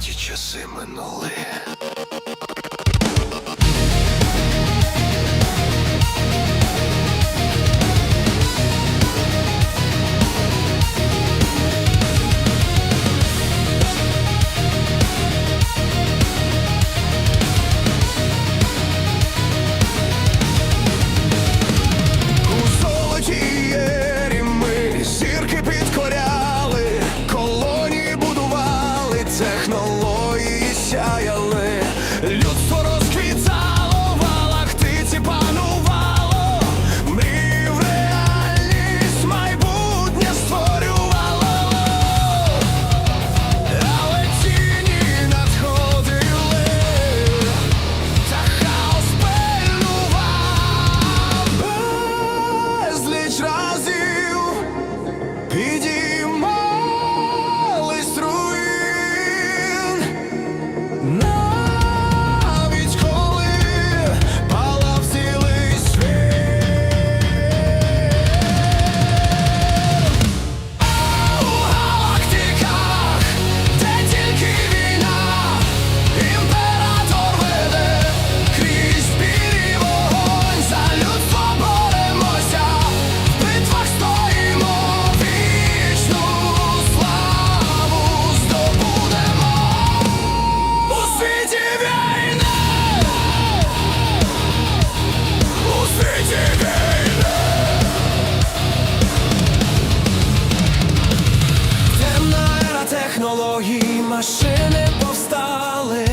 Золоті часи минули. Ера технологій, машини повстали,